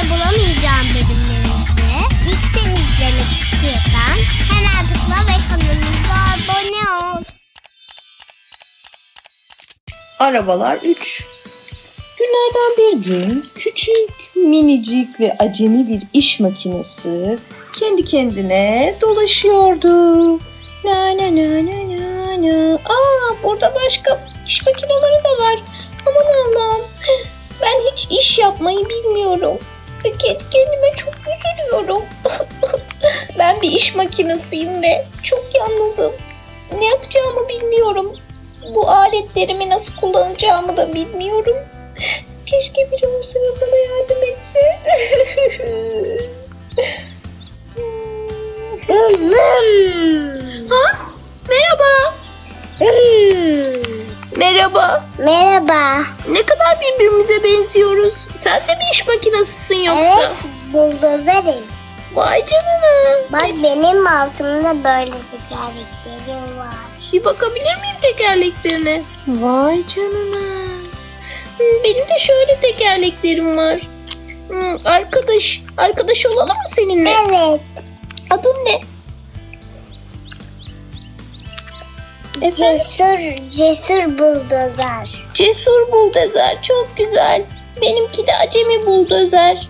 de bulamayacağım bölümlerimizi sen izlemek istiyorsan hemen tıkla ve kanalımıza abone ol. Arabalar 3 Günlerden bir gün küçük, minicik ve acemi bir iş makinesi kendi kendine dolaşıyordu. Na na na na na na. Aa burada başka iş makineleri de var. Aman Allah'ım. Ben hiç iş yapmayı bilmiyorum. Kendi kendime çok üzülüyorum. ben bir iş makinesiyim ve çok yalnızım. Ne yapacağımı bilmiyorum. Bu aletlerimi nasıl kullanacağımı da bilmiyorum. Keşke biri olsa ve bana yardım etse. ha? Merhaba. Ne kadar birbirimize benziyoruz. Sen de mi iş makinesisin yoksa? Evet, buldozerim. Vay canına. Bak benim altımda böyle tekerleklerim var. Bir bakabilir miyim tekerleklerine? Vay canına. Hmm, Benim de şöyle tekerleklerim var. Hmm, Arkadaş, arkadaş olalım mı seninle? Evet. Adın ne? Efendim? Cesur, cesur buldozer. Cesur buldozer. Çok güzel. Benimki de acemi buldozer.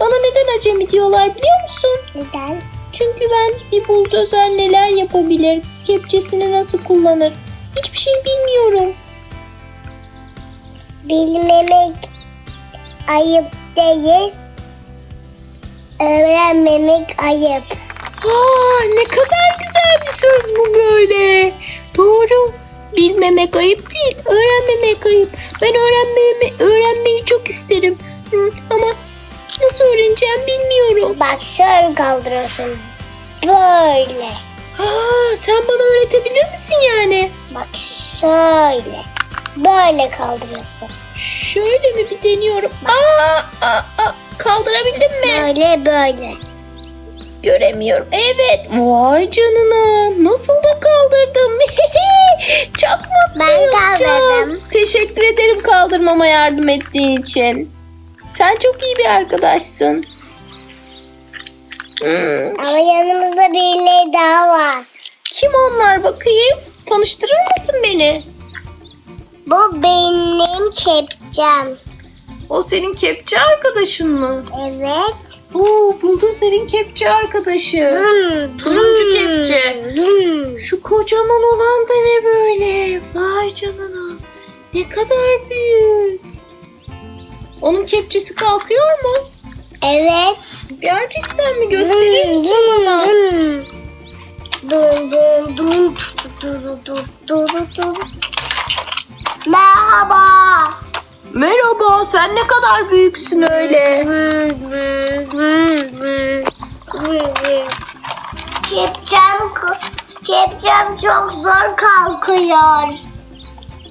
Bana neden acemi diyorlar biliyor musun? Neden? Çünkü ben bir buldozer neler yapabilir, kepçesini nasıl kullanır hiçbir şey bilmiyorum. Bilmemek ayıp değil. Öğrenmemek ayıp. Aa, ne kadar güzel bir söz bu böyle. Doğru. Bilmemek ayıp değil, öğrenmemek ayıp. Ben öğrenmemi, öğrenmeyi çok isterim. Hı, ama nasıl öğreneceğim bilmiyorum. Bak şöyle kaldırıyorsun. Böyle. Aa, sen bana öğretebilir misin yani? Bak şöyle. Böyle kaldırıyorsun. Şöyle mi bir deniyorum? Aa, aa, aa, kaldırabildim mi? Böyle böyle. Göremiyorum. Evet. Vay canına. Nasıl da kaldırdım. çok mutluyum. Ben kaldırdım. Çok. Teşekkür ederim kaldırmama yardım ettiğin için. Sen çok iyi bir arkadaşsın. Hmm, Ama yanımızda birileri daha var. Kim onlar bakayım? Tanıştırır mısın beni? Bu benim kepçem. O senin kepçe arkadaşın mı? Evet. Oo, buldun senin kepçe arkadaşı. Hmm, Turuncu hmm, kepçe. Hmm. Şu kocaman olan da ne böyle? Vay canına. Ne kadar büyük. Onun kepçesi kalkıyor mu? Evet. Gerçekten mi? Gösterir misin bana? Dum dum dum dum dum dum dum dum. Merhaba. Merhaba, sen ne kadar büyüksün öyle. Kepçem, kepçem çok zor kalkıyor.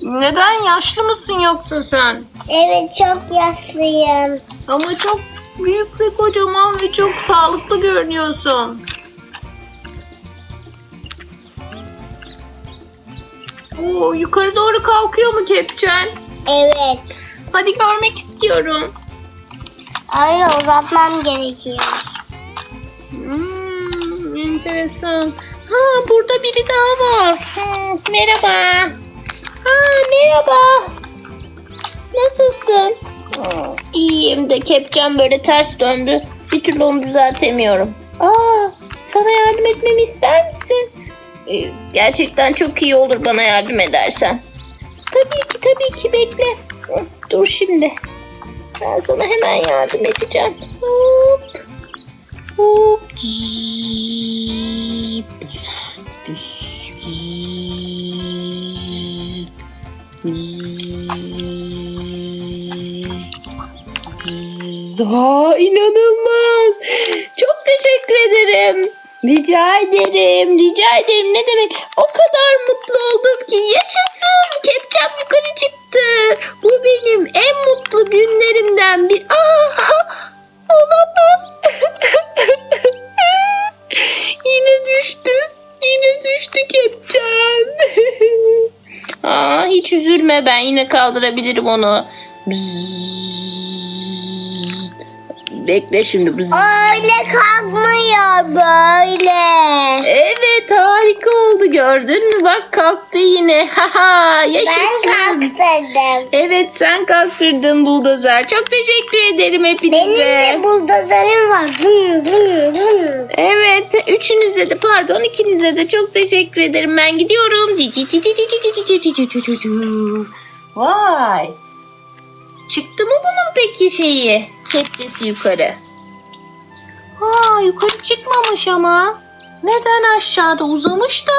Neden? Yaşlı mısın yoksa sen? Evet çok yaşlıyım. Ama çok büyük ve kocaman ve çok sağlıklı görünüyorsun. Oo, yukarı doğru kalkıyor mu kepçen? Evet. Hadi görmek istiyorum. Öyle uzatmam gerekiyor. Hmm, enteresan. Ha burada biri daha var. Ha, merhaba. Ha merhaba. Nasılsın? İyiyim de kepçem böyle ters döndü. Bir türlü onu düzeltemiyorum. Aa, sana yardım etmemi ister misin? Ee, gerçekten çok iyi olur bana yardım edersen. Tabii ki tabii ki bekle. Dur şimdi. Ben sana hemen yardım edeceğim. Hop. Hop. Aa, inanılmaz. Çok teşekkür ederim. Rica ederim, rica ederim. Ne demek? O kadar mutlu oldum ki yaşasın. Kepçem yukarı çıktı. Bu benim en mutlu günlerimden bir. Aa, olamaz. Yine düştü. Yine düştü kepçem. Aa, hiç üzülme ben yine kaldırabilirim onu. Bzzz. Bekle şimdi bu. Öyle kalkmıyor böyle. Evet harika oldu gördün mü? Bak kalktı yine. Haha Ben yaşasın. kalktırdım. Evet sen kalktırdın buldozer. Çok teşekkür ederim Benim hepinize. de buldozerim var. Dın dın dın. Evet üçünüze de pardon ikinize de çok teşekkür ederim. Ben gidiyorum. Cici Çıktı mı bunun peki şeyi? Kepçesi yukarı. Ha yukarı çıkmamış ama. Neden aşağıda uzamış da?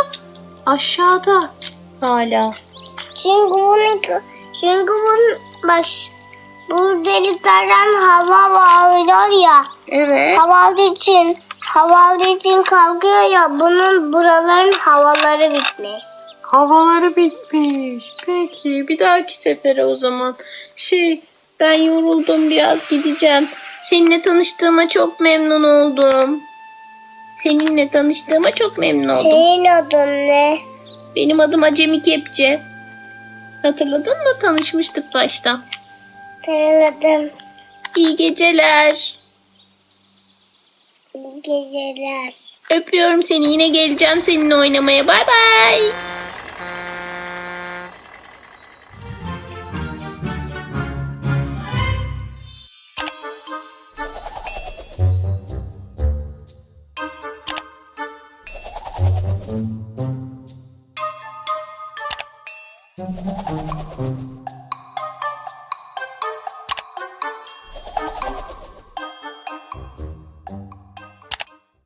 Aşağıda hala. Çünkü bunu çünkü bunu bak bu deliklerden hava bağlıyor ya. Evet. Hava aldığı için hava aldığı için kalkıyor ya. Bunun buraların havaları bitmiş. Havaları bitmiş. Peki bir dahaki sefere o zaman. Şey ben yoruldum biraz gideceğim. Seninle tanıştığıma çok memnun oldum. Seninle tanıştığıma çok memnun oldum. Senin adın ne? Benim adım Acemi Kepçe. Hatırladın mı? Tanışmıştık başta. Hatırladım. İyi geceler. İyi geceler. Öpüyorum seni. Yine geleceğim seninle oynamaya. Bay bay. Thank